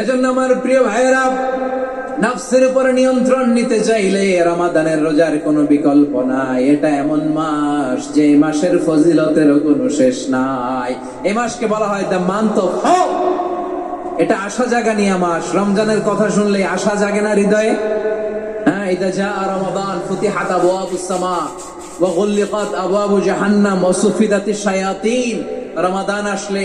এজন্য আমার প্রিয় ভাইয়েরা, নাফসের উপর নিয়ন্ত্রণ নিতে চাইলে রমাদানের রোজার কোনো বিকল্প নাই। এটা এমন মাস যে মাসের ফজিলতেরও কোনো শেষ নাই। এই মাসকে বলা হয় দ্য মান্থ অফ হোপ এটা আশা জাগা নিয়ে মাস। রমজানের কথা শুনলে আশা জাগে না হৃদয়ে? হ্যাঁ এটা যা রমাদান ফুতিহাত আবওয়াবুস সামা ওয়া গুল্লিকাত আবওয়াবু জাহান্নাম ওয়া সুফিদাতিশ শায়াতিন। রমাদান আসলে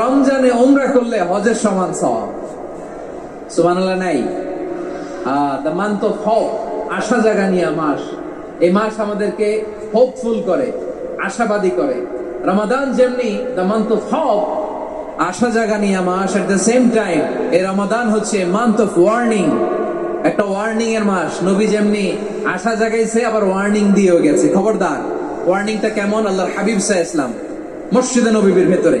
রমজানে ওমরা করলে হজের সমান সওয়াব। সুবহানাল্লাহ, নাই? দ্য মান্থ অফ আশা জাগানিয়া মাস। এই মাস আমাদেরকে হোপফুল করে, আশাবাদী করে। রমাদান যেমনি দ্য মান্থ অফ আশা জাগানিয়া মাস এট দ্য সেম টাইম এই রমাদান হচ্ছে মান্থ অফ ওয়ার্নিং একটা ওয়ার্নিং এর মাস। নবী যেমনি আশা জাগাইছে, আবার ওয়ার্নিং দিয়েও গেছে। খবরদার ওয়ার্নিংটা কেমন? আল্লাহর হাবিব সাহ ইসলাম মসজিদে নবীর ভেতরে।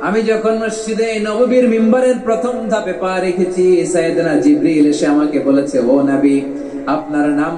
আমি যখন মসজিদে নববীর মিম্বারের প্রথম ধাপে পা রেখেছি সাইদনা জিব্রিল এসে আমাকে বলেছে, ও নাবি, আপনার নাম